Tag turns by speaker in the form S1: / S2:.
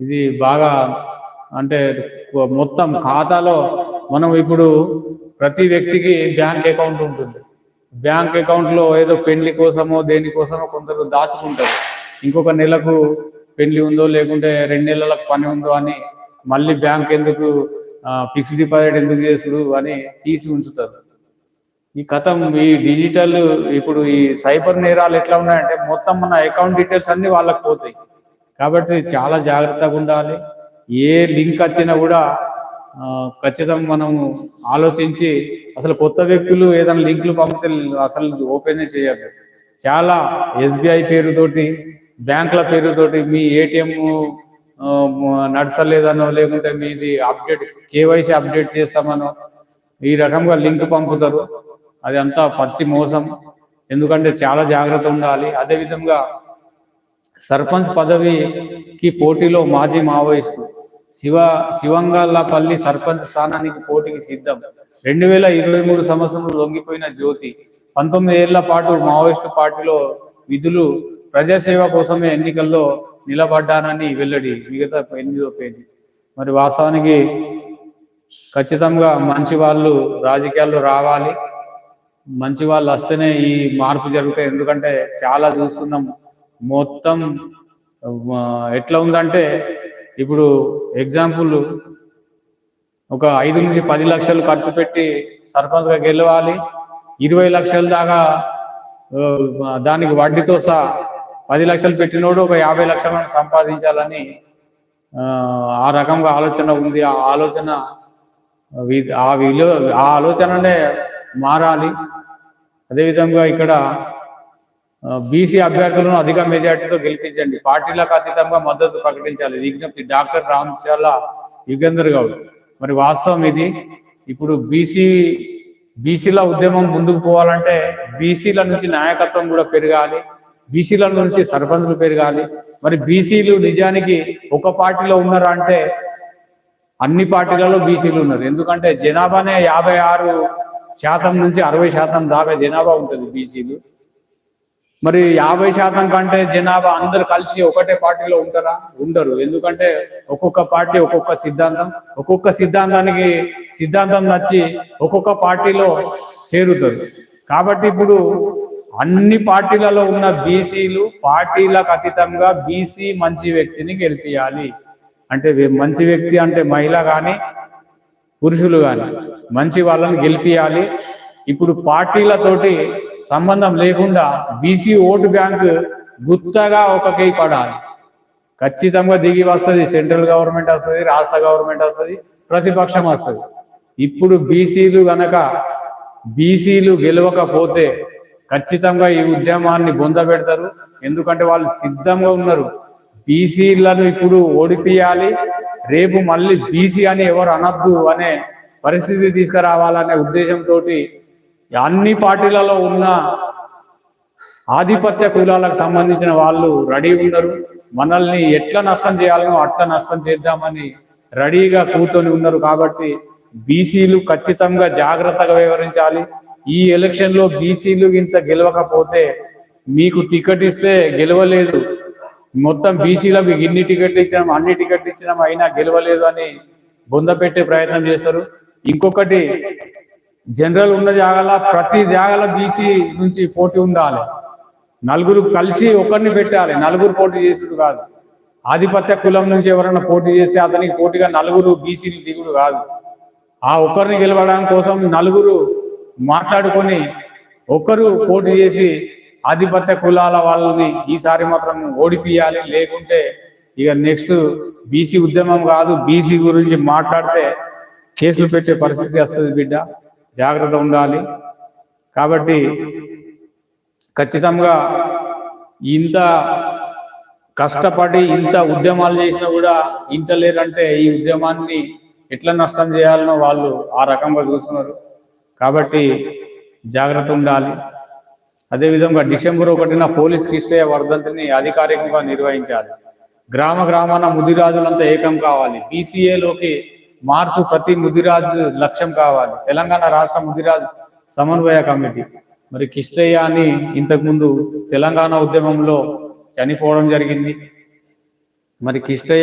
S1: ఇది బాగా అంటే మొత్తం ఖాతాలో మనం ఇప్పుడు ప్రతి వ్యక్తికి బ్యాంక్ అకౌంట్ ఉంటుంది. బ్యాంక్ అకౌంట్లో ఏదో పెళ్ళి కోసమో దేనికోసమో కొందరు దాచుకుంటారు. ఇంకొక నెలకు పెళ్ళి ఉందో లేకుంటే రెండు నెలలకు పని ఉందో అని మళ్ళీ బ్యాంక్ ఎందుకు ఫిక్స్డ్ డిపాజిట్ ఎందుకు చేసుడు అని తీసి ఉంచుతారు. ఈ కథం ఈ డిజిటల్ ఇప్పుడు ఈ సైబర్ నేరాలు ఎట్లా ఉన్నాయంటే మొత్తం మన అకౌంట్ డీటెయిల్స్ అన్ని వాళ్ళకి పోతాయి. కాబట్టి చాలా జాగ్రత్తగా ఉండాలి. ఏ లింక్ వచ్చినా కూడా ఖచ్చితంగా మనము ఆలోచించి అసలు కొత్త వ్యక్తులు ఏదైనా లింకులు పంపితే అసలు ఓపెన్ చేయద్దు. చాలా ఎస్బీఐ పేరుతోటి బ్యాంకుల పేరుతోటి మీ ఏటీఎం నడచలేదనో లేకుంటే మీది అప్డేట్ కేవైసీ అప్డేట్ చేస్తామనో ఈ రకంగా లింక్ పంపుతారు. అది అంతా పచ్చి మోసం. ఎందుకంటే చాలా జాగ్రత్త ఉండాలి. అదే విధంగా సర్పంచ్ పదవికి పోటీలో మాజీ మావోయిస్టు శివ శివంగాల్లపల్లి సర్పంచ్ స్థానానికి పోటీకి సిద్ధం. రెండు వేల ఇరవై మూడు సంవత్సరంలో లొంగిపోయిన జ్యోతి పంతొమ్మిది ఏళ్ళ పాటు మావోయిస్టు పార్టీలో విధులు ప్రజాసేవ కోసమే ఎన్నికల్లో నిలబడ్డానని వెల్లడి మిగతా ఎనిమిదో పేజీ. మరి వాస్తవానికి ఖచ్చితంగా మంచి వాళ్ళు రాజకీయాల్లో రావాలి. మంచి వాళ్ళు వస్తేనే ఈ మార్పు జరుగుతాయి. ఎందుకంటే చాలా చూస్తున్నాము మొత్తం ఎట్లా ఉందంటే ఇప్పుడు ఎగ్జాంపుల్ ఒక ఐదు నుంచి పది లక్షలు ఖర్చు పెట్టి సర్పంచ్గా గెలవాలి ఇరవై లక్షల దాకా దానికి వడ్డీతో సహా పది లక్షలు పెట్టినోడు ఒక యాభై లక్షలను సంపాదించాలని ఆ, రకంగా ఆలోచన ఉంది. ఆ ఆలోచన ఆ విలువ ఆ ఆలోచననే మారాలి. అదేవిధంగా ఇక్కడ బీసీ అభ్యర్థులను అధిక మెజార్టీతో గెలిపించండి. పార్టీలకు అతీతంగా మద్దతు ప్రకటించాలి. విజ్ఞప్తి డాక్టర్ రామచాల యుగేందర్ గౌడ్. మరి వాస్తవం ఇది ఇప్పుడు బీసీ బీసీల ఉద్యమం ముందుకు పోవాలంటే బీసీల నుంచి నాయకత్వం కూడా పెరగాలి. బీసీల నుంచి సర్పంచ్లు పెరగాలి. మరి బీసీలు నిజానికి ఒక పార్టీలో ఉన్నారా అంటే అన్ని పార్టీలలో బీసీలు ఉన్నారు. ఎందుకంటే జనాభానే యాభై ఆరు శాతం నుంచి అరవై శాతం దాకా జనాభా ఉంటుంది బీసీలు. మరి యాభై శాతం కంటే జనాభా అందరు కలిసి ఒకటే పార్టీలో ఉంటారా? ఉండరు. ఎందుకంటే ఒక్కొక్క పార్టీ ఒక్కొక్క సిద్ధాంతం. ఒక్కొక్క సిద్ధాంతానికి సిద్ధాంతం నచ్చి ఒక్కొక్క పార్టీలో చేరుతారు. కాబట్టి ఇప్పుడు అన్ని పార్టీలలో ఉన్న బీసీలు పార్టీలకు అతీతంగా బీసీ మంచి వ్యక్తిని గెలిపియాలి. అంటే మంచి వ్యక్తి అంటే మహిళ కానీ పురుషులు కానీ మంచి వాళ్ళని గెలిపియాలి. ఇప్పుడు పార్టీలతోటి సంబంధం లేకుండా బీసీ ఓటు బ్యాంక్ గుత్తగా ఒక కై పడాలి. ఖచ్చితంగా దిగి వస్తుంది సెంట్రల్ గవర్నమెంట్ వస్తుంది రాష్ట్ర గవర్నమెంట్ వస్తుంది ప్రతిపక్షం వస్తుంది. ఇప్పుడు బీసీలు గనక బీసీలు గెలవకపోతే ఖచ్చితంగా ఈ ఉద్యమాన్ని బొంద పెడతారు. ఎందుకంటే వాళ్ళు సిద్ధంగా ఉన్నారు. బీసీలను ఇప్పుడు ఓడిపియాలి రేపు మళ్ళీ బీసీ అని ఎవరు అనద్దు అనే పరిస్థితి తీసుకురావాలనే ఉద్దేశంతో అన్ని పార్టీలలో ఉన్న ఆధిపత్య కులాలకు సంబంధించిన వాళ్ళు రెడీ ఉన్నారు మనల్ని ఎట్లా నష్టం చేయాలనో అట్లా నష్టం చేద్దామని రెడీగా కూర్చొని ఉన్నారు కాబట్టి బీసీలు ఖచ్చితంగా జాగ్రత్తగా వివరించాలి ఈ ఎలక్షన్లో బీసీలు ఇంత గెలవకపోతే మీకు టికెట్ ఇస్తే గెలవలేదు. మొత్తం బీసీలకు ఇన్ని టికెట్లు ఇచ్చినాం అన్ని టికెట్లు ఇచ్చినాం అయినా గెలవలేదు అని బొంద పెట్టే ప్రయత్నం చేస్తారు. ఇంకొకటి జనరల్ ఉన్న జాగాల ప్రతి జాగాల బీసీ నుంచి పోటీ ఉండాలి. నలుగురు కలిసి ఒకరిని పెట్టాలి. నలుగురు పోటీ చేసుడు కాదు. ఆధిపత్య కులం నుంచి ఎవరైనా పోటీ చేస్తే అతనికి పోటీగా నలుగురు బీసీలు దిగుడు కాదు. ఆ ఒక్కరిని గెలవడం కోసం నలుగురు మాట్లాడుకొని ఒక్కరు పోటీ చేసి ఆధిపత్య కులాల వాళ్ళని ఈసారి మాత్రం ఓడిపియాలి. లేకుంటే ఇక నెక్స్ట్ బీసీ ఉద్యమం కాదు. బీసీ గురించి మాట్లాడితే కేసులు పెట్టే పరిస్థితి వస్తుంది బిడ్డ. జాగ్రత్త ఉండాలి. కాబట్టి ఖచ్చితంగా ఇంత కష్టపడి ఇంత ఉద్యమాలు చేసినా కూడా ఇంత లేదంటే ఈ ఉద్యమాన్ని ఎట్లా నష్టం చేయాలనో వాళ్ళు ఆ రకంగా చూస్తున్నారు. కాబట్టి జాగ్రత్త ఉండాలి. అదేవిధంగా డిసెంబర్ ఒకటిన పోలీస్ కిష్టయ్య వర్ధంతిని అధికారికంగా నిర్వహించాలి. గ్రామ గ్రామాన ముదిరాజులంతా ఏకం కావాలి. బీసీఏలోకి మార్పు ప్రతి ముదిరాజు లక్ష్యం కావాలి. తెలంగాణ రాష్ట్ర ముదిరాజ్ సమన్వయ కమిటీ. మరి కిష్టయ్య అని ఇంతకుముందు తెలంగాణ ఉద్యమంలో చనిపోవడం జరిగింది. మరి కిష్టయ్య